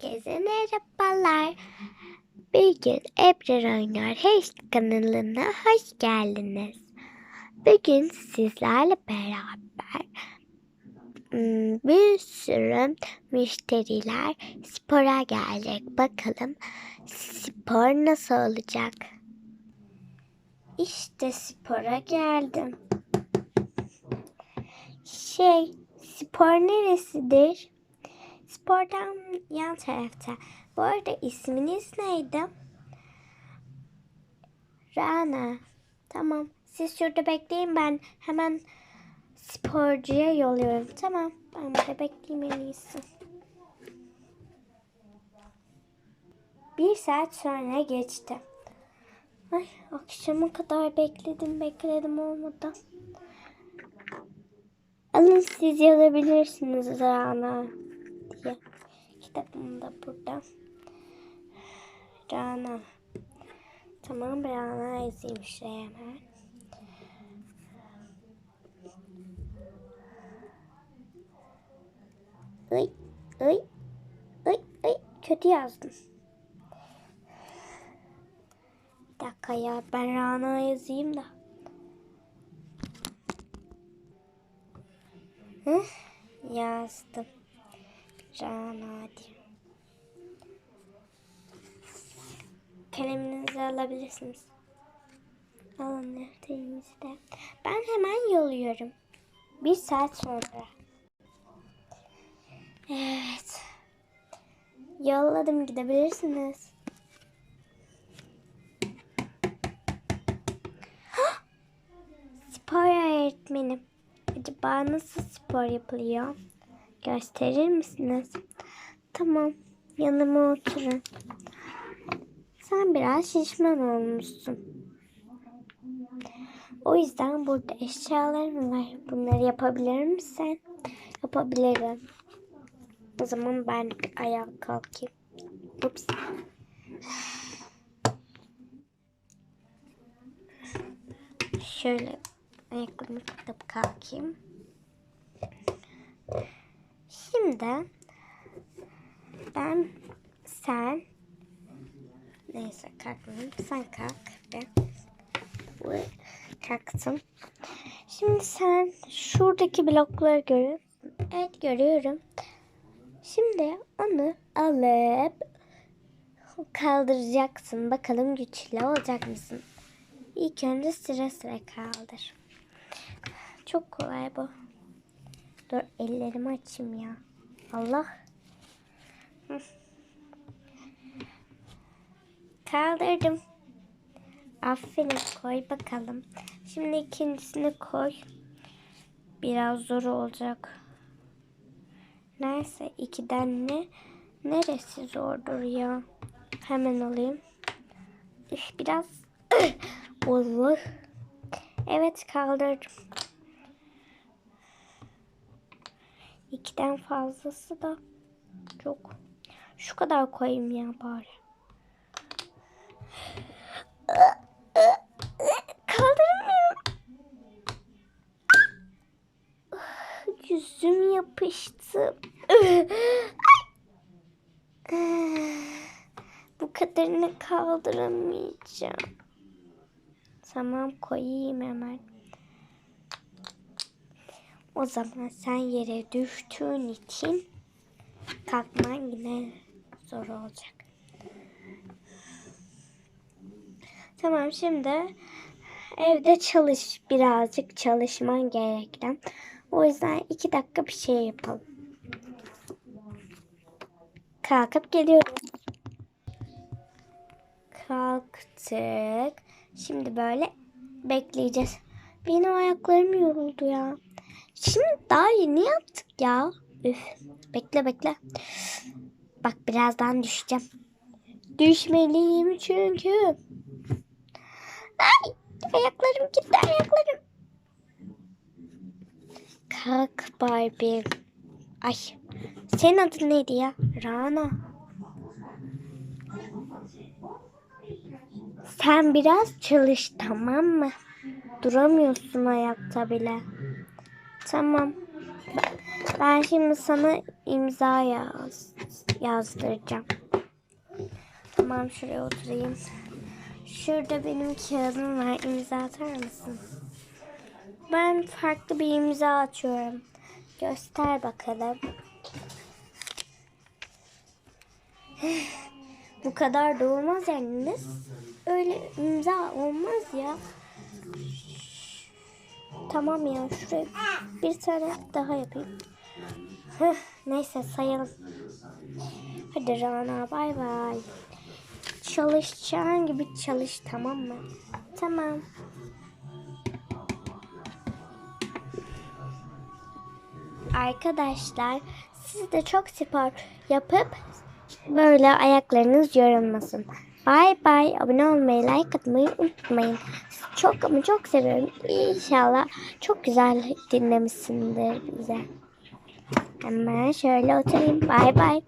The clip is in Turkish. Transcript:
Herkese merhabalar. Bir gün Ebrar Oynar Heş kanalına hoş geldiniz. Bugün sizlerle beraber hmm, bir sürü müşteriler spora gelecek. Bakalım spor nasıl olacak? İşte spora geldim. Şey, spor neresidir? Spordan yan tarafta. Bu arada isminiz neydi? Rana. Tamam. Siz şurada bekleyin ben hemen sporcuya yolluyorum. Tamam. Ben burada bekleyeyim en iyisi. Bir saat sonra geçti. Ay akşama kadar bekledim bekledim olmadı. Alın siz yazabilirsiniz Rana diye. Kitabım da burada. Rana. Tamam Rana yazayım şuraya hemen. Ay, ay, ay, ay, kötü yazdım. Bir dakika ya ben Rana yazayım da. Hı? Yazdım. Rana diye. Kaleminizi alabilirsiniz. Alın defterinizi de. Ben hemen yolluyorum. Bir saat sonra. Evet. Yolladım gidebilirsiniz. Spor öğretmenim. Acaba nasıl spor yapılıyor? Gösterir misiniz? Tamam. Yanıma oturun. Sen biraz şişman olmuşsun. O yüzden burada eşyalarım var. Bunları yapabilir misin? Yapabilirim. O zaman ben ayağa kalkayım. Ups. Şöyle ayaklarımı tutup kalkayım. Şimdi ben sen neyse kalkmayayım. Sen kalk. Ben kalktım. Şimdi sen şuradaki blokları görüyorsun. Evet görüyorum. Şimdi onu alıp kaldıracaksın. Bakalım güçlü olacak mısın? İlk önce sıra sıra kaldır. Çok kolay bu. Dur ellerimi açayım ya. Allah. Hı. Kaldırdım. Aferin koy bakalım. Şimdi ikincisini koy. Biraz zor olacak. Neyse ikiden ne? Neresi zordur ya? Hemen alayım. Biraz olur. Evet kaldırdım. İkiden fazlası da çok. Şu kadar koyayım ya bari. Kaldıramıyorum. Yüzüm yapıştı. Bu kadarını kaldıramayacağım. Tamam koyayım hemen. O zaman sen yere düştüğün için kalkman yine zor olacak. Tamam şimdi evde çalış birazcık çalışman gereken. O yüzden iki dakika bir şey yapalım. Kalkıp geliyorum. Kalktık. Şimdi böyle bekleyeceğiz. Benim ayaklarım yoruldu ya. Şimdi daha yeni yaptık ya. Üf. Bekle bekle. Bak birazdan düşeceğim. Düşmeliyim çünkü. Ay ayaklarım gitti ayaklarım. Kalk Barbie. Ay senin adın neydi ya? Rana. Sen biraz çalış tamam mı? Duramıyorsun ayakta bile. Tamam. Ben, şimdi sana imza yaz, yazdıracağım. Tamam şuraya oturayım. Şurada benim kağıdım var. İmza atar mısın? Ben farklı bir imza atıyorum. Göster bakalım. Bu kadar da olmaz. Nasıl? Öyle imza olmaz ya. Tamam ya şuraya bir tane daha yapayım. Heh, neyse sayalım. Hadi Rana bay bay. Çalışacağın gibi çalış tamam mı? Tamam. Arkadaşlar siz de çok spor yapıp böyle ayaklarınız yorulmasın. Bay bay. Abone olmayı, like atmayı unutmayın. Çok ama çok seviyorum. İnşallah çok güzel dinlemişsindir bize. Hemen şöyle oturayım. Bay bay.